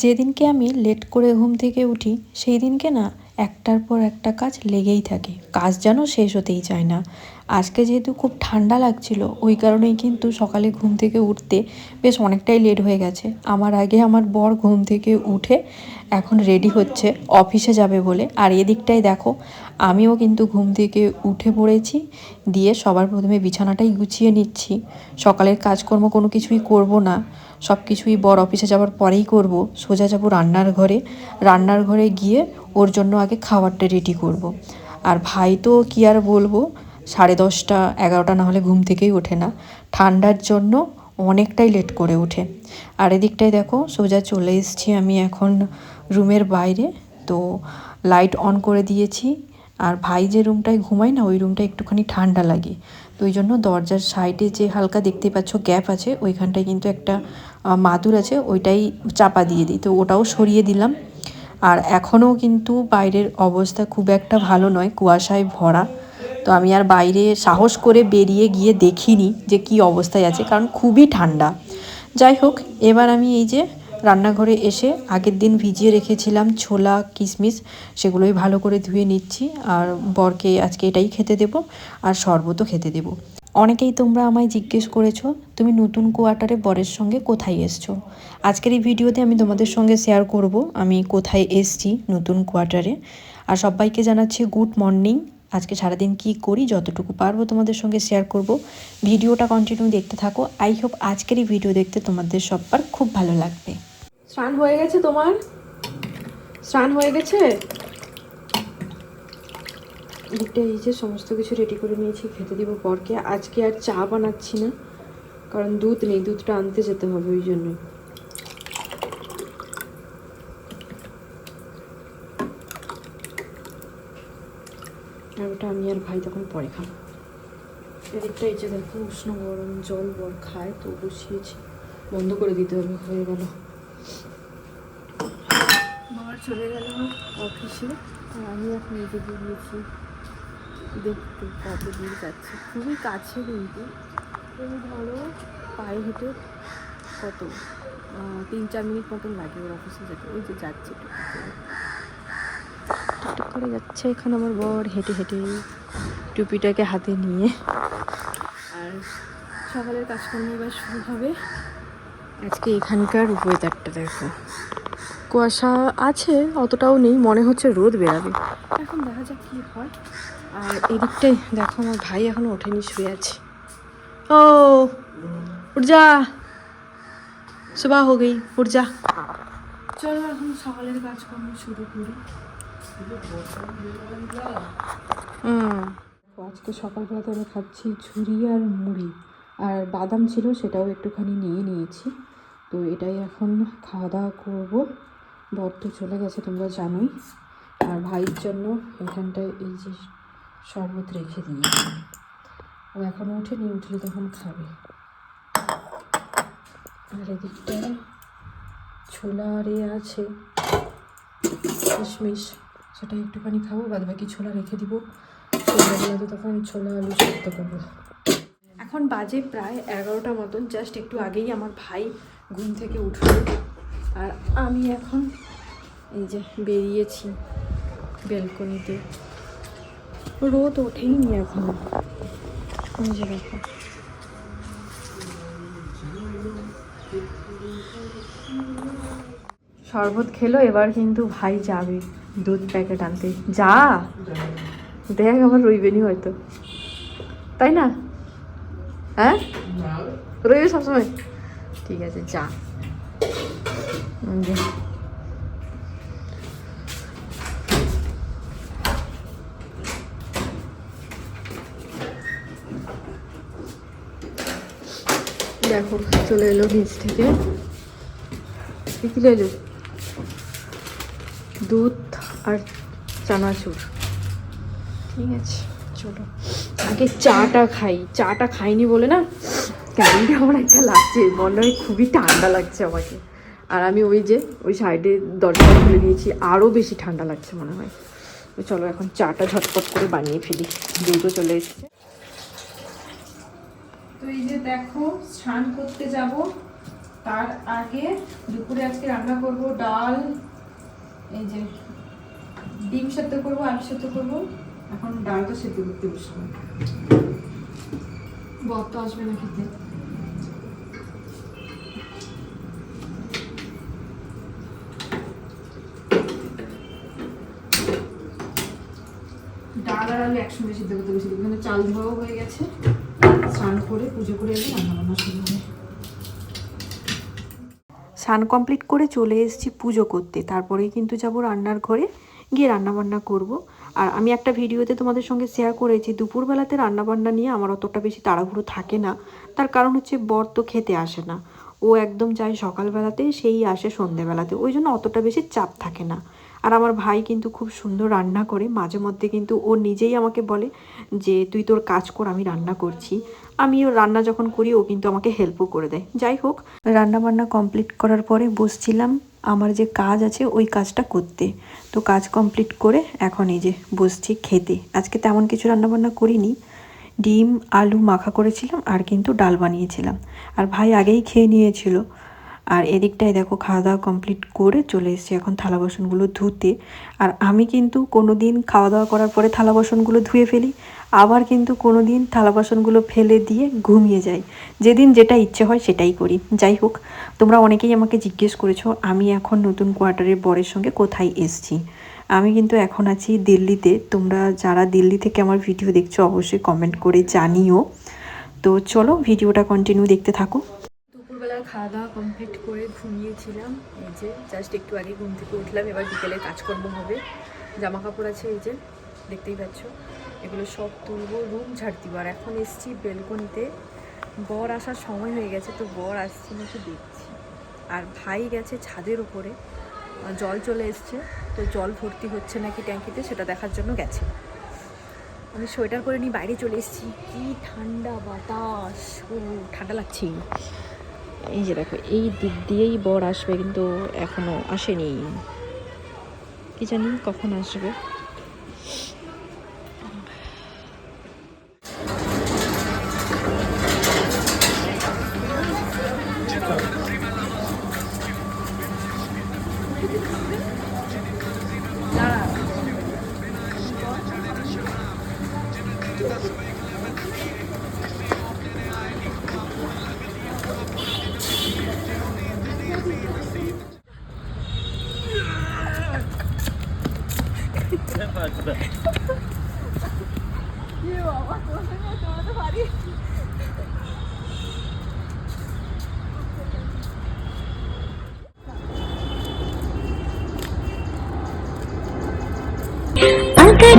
যেদিনকে আমি লেট করে ঘুম থেকে উঠি সেই দিনকে না একটার পর একটা কাজ লেগেই থাকে। কাজ যেন শেষ হতেই চায় না। আজকে যেহেতু খুব ঠান্ডা লাগছিল, ওই কারণেই কিন্তু সকালে ঘুম থেকে উঠতে বেশ অনেকটাই লেট হয়ে গেছে। আমার আগে আমার বর ঘুম থেকে উঠে এখন রেডি হচ্ছে অফিসে যাবে বলে। আর এদিকটাই দেখো, আমিও কিন্তু ঘুম থেকে উঠে পড়েছি, দিয়ে সবার প্রথমে বিছানাটাই গুছিয়ে নিচ্ছি। সকালের কাজকর্ম কোনো কিছুই করব না। সব কিছুই বর অফিসে যাওয়ার পরেই করব। সোজা যাব রান্নার ঘরে। রান্নার ঘরে গিয়ে ওর জন্য আগে খাবারটা রেডি করব। আর ভাই তো কি আর বলব, সাড়ে দশটা, এগারোটা না হলে ঘুম থেকেই ওঠে না। ঠান্ডার জন্য অনেকটাই লেট করে ওঠে। আর এদিকটায় দেখো, সোজা চলে এসছি আমি এখন রুমের বাইরে। তো লাইট অন করে দিয়েছি। আর ভাই যে রুমটায় ঘুমায় না, ওই রুমটা একটুখানি ঠান্ডা লাগে। তো ওই জন্য দরজার সাইডে যে হালকা দেখতে পাচ্ছ গ্যাপ আছে, ওইখানটায় কিন্তু একটা মাদুর আছে, ওইটাই চাপা দিয়ে দিই। তো ওটাও সরিয়ে দিলাম। আর এখনও কিন্তু বাইরের অবস্থা খুব একটা ভালো নয়, কুয়াশায় ভরা। তো আমি আর বাইরে সাহস করে বেরিয়ে গিয়ে দেখিনি যে কি অবস্থায় আছে, কারণ খুবই ঠান্ডা। যাই হোক, এবার আমি এই যে রান্নাঘরে এসে আগের দিন ভিজিয়ে রেখেছিলাম ছোলা কিশমিশ সেগুলোই ভালো করে ধুয়ে নিচ্ছি। আর বরকে আজকে এটাই খেতে দেবো, আর শরবতও খেতে দেবো। অনেকেই তোমরা আমায় জিজ্ঞেস করেছ, তুমি নতুন কোয়ার্টারে বরের সঙ্গে কোথায় এসছো? আজকের এই ভিডিওতে আমি তোমাদের সঙ্গে শেয়ার করব, আমি কোথায় এসছি নতুন কোয়ার্টারে আর সবাইকে জানাচ্ছি গুড মর্নিং আজকে সারাদিন কি করি, যতটুকু পারব তোমাদের সঙ্গে শেয়ার করব। ভিডিওটা কন্টিনিউ দেখতে থাকো আই হোপ আজকের এই ভিডিও দেখতে তোমাদের সবার খুব ভালো লাগবে। স্নান হয়ে গেছে তোমার? স্নান হয়ে গেছে? এদিকটা এই যে সমস্ত কিছু রেডি করে নিয়েছি, খেতে দিব পরকে আজকে আর চা বানাচ্ছি না, কারণ দুধ নেই, দুধটা আনতে যেতে হবে ওই জন্য আর ওটা আমি আর ভাই তখন পরে খাব। এদিকটা এই যে দেখো, উষ্ণ গরম জল বর খায়, তো বসিয়েছি। বন্ধ করে দিতে হবে, হয়ে গেল। চলে গেল অফিসে, আর আমি এখন যে বেরিয়েছি। দেখতে কত দূর যাচ্ছে। খুবই কাছে কিন্তু। তুমি ধরো পায়ে হেঁটে কত তিন চার মিনিট মতন লাগে ওর অফিসে যেতে। ওই যে যাচ্ছে টুকটুক করে যাচ্ছে এখন আমার বর হেঁটে হেঁটে টুপিটাকে হাতে নিয়ে। আর সকালের কাজকর্ম এবার শুরু হবে। আজকে এখানকার ওয়েদারটা দেখো। কুয়াশা আছে অতটাও নেই মনে হচ্ছে রোদ বেরাবে। এখন দেখা যাক কি হয়। আর এদিকটাই দেখো, আমার ভাই এখনও ওঠেনি, শুয়ে আছে। ও যা সুবাহ হো গই যা চলো এখন সকালের কাজকর্ম শুরু করি। আজকে সকালবেলাতে আমি খাচ্ছি ঝুরি আর মুড়ি। আর বাদাম ছিল, সেটাও একটুখানি নিয়ে নিয়েছি। তো এটাই এখন খাওয়া দাওয়া করব। বর তো চলে গেছে, তোমরা জানোই। আর ভাইয়ের জন্য এখানটায় এই যে শরবত রেখে দিয়েছি ও এখন উঠেনি, উঠলে তখন খাবে। আর এদিকটা ছোলা আর আছে, কিশমিশ, সেটা একটুখানি খাব বাদ বাকি ছোলা রেখে দিব। ছোলাগুলোতে তখন ছোলা আলু সেদ্ধ করব। এখন বাজে প্রায় এগারোটা মতন, জাস্ট একটু আগেই আমার ভাই ঘুম থেকে উঠল। আর আমি এখন এই যে বেরিয়েছি বেলকনিতে। রোদ ওঠেইনি এখনও। যে দেখো। শরবত খেলো, এবার কিন্তু ভাই যাবে দুধ প্যাকেট আনতে। যা! দেখ আবার রইবেনি হয়তো। তাই না? হ্যাঁ? রইবে সবসময়? ঠিক আছে যা। দেখো, চলে এলো নিচ থেকে। কি এলো দুধ আর চানাচুর। ঠিক আছে, চলো। আগে চাটা খাই। চাটা খাইনি বলে না কেমন আমার একটা লাগছে। মনে হয় খুবই ঠান্ডা লাগছে আমাকে। আর আমি ওই যে, ওই সাইডে দরজা খুলে দিয়েছি। আরও বেশি ঠান্ডা লাগছে মনে হয়। চলো এখন চাটা ঝটপট করে বানিয়ে ফেলি। দুটো চলে এসছে। তো এই যে দেখো, স্নান করতে যাব। তার আগে দুপুরে আজকে রান্না করব ডাল, এই যে ডিম সেদ্ধ করব, আলু সেদ্ধ করব। এখন ডালটা সেদ্ধ করতে বসবো বর তো আসবে না খেতে ডাল আর আলু একসঙ্গে সিদ্ধ করতে বসে চাল ধোয়াও হয়ে গেছে। স্নান করে, পুজো করে এলে রান্না বান্না শুরু হবে। স্নান কমপ্লিট করে চলে এসেছি পুজো করতে। তারপরেই কিন্তু যাব রান্নার ঘরে, গিয়ে রান্নাবান্না করব। আর আমি একটা ভিডিওতে তোমাদের সঙ্গে শেয়ার করেছি, দুপুরবেলাতে রান্নাবান্না নিয়ে আমার অতটা বেশি তাড়াহুড়ো থাকে না। তার কারণ হচ্ছে বর তো খেতে আসে না। ও একদম যায় সকালবেলাতে, সেই আসে সন্ধেবেলাতে। ওই জন্য অতটা বেশি চাপ থাকে না। আর আমার ভাই কিন্তু খুব সুন্দর রান্না করে। মাঝে মধ্যে কিন্তু ও নিজেই আমাকে বলে যে, তুই তোর কাজ কর, আমি রান্না করছি। আমিও রান্না যখন করি, ও কিন্তু আমাকে হেল্পও করে দেয়। যাই হোক রান্না বান্না কমপ্লিট করার পরে বসছিলাম আমার যে কাজ আছে, ওই কাজটা করতে। তো কাজ কমপ্লিট করে এখন এই যে বসছি খেতে। আজকে তেমন কিছু রান্নাবান্না করিনি। ডিম, আলু মাখা করেছিলাম আর কিন্তু ডাল বানিয়েছিলাম। আর ভাই আগেই খেয়ে নিয়েছিল। আর এদিকটায় দেখো খাওয়া দাওয়া কমপ্লিট করে চলে এসেছি এখন থালা বাসনগুলো ধুতে। আর আমি কিন্তু কোনো দিন খাওয়া দাওয়া করার পরে থালা বাসনগুলো ধুয়ে ফেলি। আবার কিন্তু কোনো দিন থালা বাসনগুলো ফেলে দিয়ে ঘুমিয়ে যাই। যেদিন যেটা ইচ্ছে হয় সেটাই করি। যাই হোক, তোমরা অনেকেই আমাকে জিজ্ঞেস করেছ, আমি এখন নতুন কোয়ার্টারের বরের সঙ্গে কোথায় এসছি? আমি কিন্তু এখন আছি দিল্লিতে। তোমরা যারা দিল্লি থেকে আমার ভিডিও দেখছ, অবশ্যই কমেন্ট করে জানিও। তো চলো, ভিডিওটা কন্টিনিউ দেখতে থাকো। দুপুরবেলার খাওয়া দাওয়া কমপ্লিট করে ঘুমিয়েছিলাম। এই যে জাস্ট একটু আগে ঘুম থেকে উঠলাম। এবার বিকেলে কাজকর্ম হবে। জামা কাপড় আছে, এই যে, দেখতেই পাচ্ছ। এগুলো সব তুলবো, রুম ঝাড় দিব। আর এখন এসছি বেলকনিতে। বর আসার সময় হয়ে গেছে, তো বর আসছে নাকি দেখছি। আর ভাই গেছে ছাদের উপরে। জল চলে এসছে, তো জল ভর্তি হচ্ছে নাকি ট্যাঙ্কিতে, সেটা দেখার জন্য গেছে। আমি সোয়েটার করে নিয়ে বাইরে চলে এসেছি। কি ঠান্ডা বাতাস। ও, ঠান্ডা লাগছে। এই যে দেখো, এই দিক দিয়েই বর আসবে, কিন্তু এখনও আসেনি। কি জানি কখন আসবে। मगर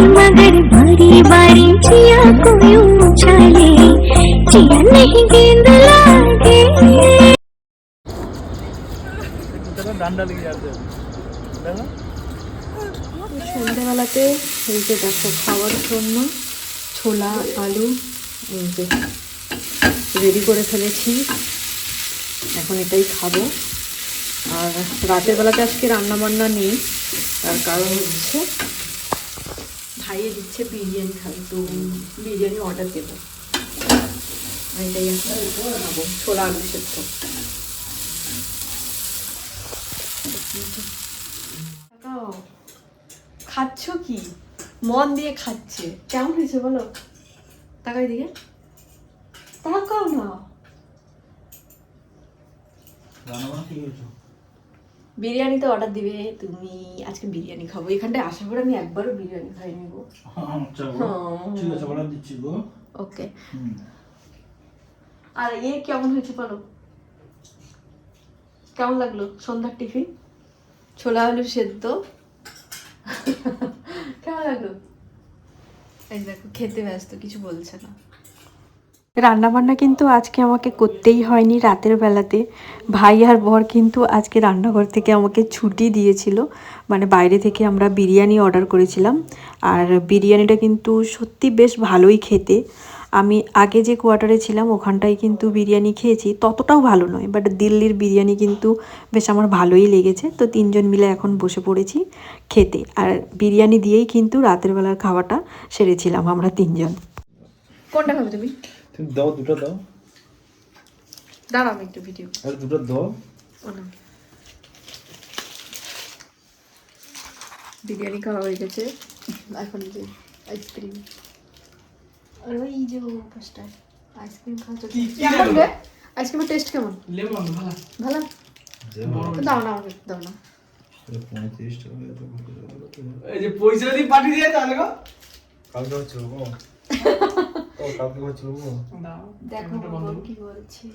मगर बारी बारी जिया को यूं उछाले जिया नहीं गेंद लागे डांडा लग जाते हैं সন্ধ্যাবেলাতে এই যে দেখো খাওয়ার জন্য ছোলা, আলু, এই যে রেডি করে ফেলেছি। এখন এটাই খাব। আর রাতের বেলাতে আজকে রান্না বান্না নেই, তার কারণ হচ্ছে ভাইয়ে দিচ্ছে বিরিয়ানি খাবে, তো বিরিয়ানি অর্ডার দেবো। এটাই এখন খাব, ছোলা, আলু সেদ্ধ তাকাও। খাচ্ছ কি? মন দিয়ে খাচ্ছে। কেমন হয়েছে বলো? তাকাই দিকে তাকাও না। বিরিয়ানি তো অর্ডার দিবে তুমি। আজকে বিরিয়ানি খাব। এখানটায় আসার পর আমি একবারও বিরিয়ানি খাই নিব আচ্ছা ঠিক আছে অর্ডার দিচ্ছি গো। ওকে আর এ কেমন হয়েছে বলো? কেমন লাগল সন্ধ্যার টিফিন? ছোলা আলু সেদ্ধ? কেমন লাগল? এই দেখো, খেতে ব্যস্ত, কিছু বলছে না। রান্নাবান্না কিন্তু আজকে আমাকে করতেই হয়নি রাতের বেলাতে। ভাই আর বর কিন্তু আজকে রান্নাঘর থেকে আমাকে ছুটি দিয়েছিল। মানে বাইরে থেকে আমরা বিরিয়ানি অর্ডার করেছিলাম। আর বিরিয়ানিটা কিন্তু সত্যি বেশ ভালোই খেতে। আমি আগে যে কোয়ার্টারে ছিলাম ওখানটায় কিন্তু বিরিয়ানি খেয়েছি। ততটাও ভালো নয় বাট দিল্লির বিরিয়ানি কিন্তু বেশ আমার ভালোই লেগেছে। তো তিনজন মিলে এখন বসে পড়েছি খেতে। আর বিরিয়ানি দিয়েই কিন্তু রাতের বেলার খাওয়াটা সেরেছিলাম আমরা তিনজন। কোনটা খাবে তুমি? তুমি দাও দুটো দাও। দাঁড়াও আমি একটু ভিডিও আর দুটো দাও। বিরিয়ানি খাওয়া হয়ে গেছে। এখন যে আইসক্রিম আর ওই যে পাঁচটা আইসক্রিম খাওয়া চলছে কেমন রে? আইসক্রিমের টেস্ট কেমন? লেমন ভালো। ভালো? দাও না আমাকে দাও না। পঁয়ত্রিশ টাকা? এই যে পয়সা দিয়ে পাঠিয়ে দিয়ে তাহলে গো। কালকে হচ্ছে গো ও কালকে হচ্ছে গো দেখো কি বলছি।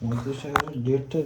পঁয়ত্রিশ টাকা ডেটটা